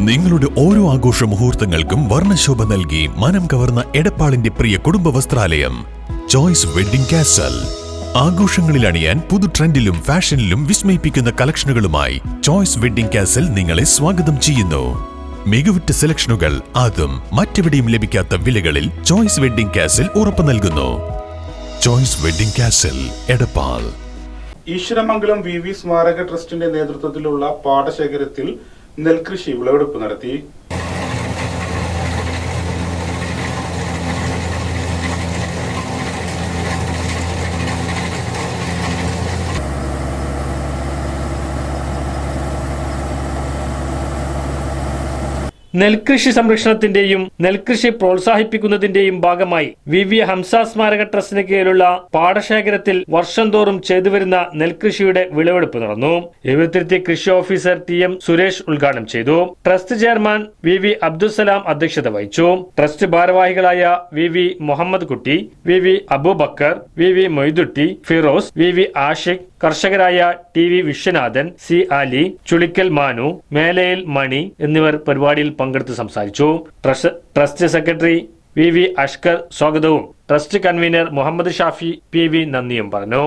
നിങ്ങളുടെ ഓരോ ആഘോഷ മുഹൂർത്തങ്ങൾക്കും വർണശോഭ നൽകി മനം കവർന്ന എടപ്പാളിന്റെ പ്രിയ കുടുംബ വസ്ത്രാലയം. ചോയ്സ് വെഡിംഗ് കാസൽ ആഘോഷങ്ങളിൽ അണിയാൻ പുതു ട്രെൻഡിലും ഫാഷനിലും വിസ്മയിപ്പിക്കുന്ന കളക്ഷനുകളുമായി ചോയ്സ് വെഡിംഗ് കാസൽ നിങ്ങളെ സ്വാഗതം ചെയ്യുന്നു. മികവുറ്റ സെലക്ഷനുകൾ അതും മറ്റെവിടെയും ലഭിക്കാത്ത വിലകളിൽ ചോയ്സ് വെഡിംഗ് കാസൽ ഉറപ്പു നൽകുന്നു. Choice wedding castle Edappal. Eshwaramangalam V V സ്മാരക ട്രസ്റ്റിന്റെ നേതൃത്വത്തിലുള്ള പാടശേഖരത്തിൽ നെൽകൃഷി വിളവെടുപ്പ് നടത്തി നെൽകൃഷി സംരക്ഷണത്തിന്റെയും നെൽകൃഷി പ്രോത്സാഹിപ്പിക്കുന്നതിന്റെയും ഭാഗമായി വി വി ഹംസ സ്മാരക ട്രസ്റ്റിന് കീഴിലുള്ള പാടശേഖരത്തിൽ വർഷം തോറും ചെയ്തുവരുന്ന നെൽകൃഷിയുടെ വിളവെടുപ്പ് നടന്നു. എഴുപത്തിരുത്തി കൃഷി ഓഫീസർ ടി എം സുരേഷ് ഉദ്ഘാടനം ചെയ്തു. Trust chairman V V Abdussalam അധ്യക്ഷത വഹിച്ചു. ട്രസ്റ്റ് ഭാരവാഹികളായ V V Muhammad Kutty V V Abubakar V V Moythutty Firoz V V Ashiq കർഷകരായ T V Viswanathan C Ali Chulikkal Manu Melayil Mani എന്നിവർ പരിപാടിയിൽ പങ്കെടുത്ത് സംസാരിച്ചു. Trust secretary V V Ashkar സ്വാഗതവും. Trust convener Muhammad Shafi P V നന്ദിയും പറഞ്ഞു.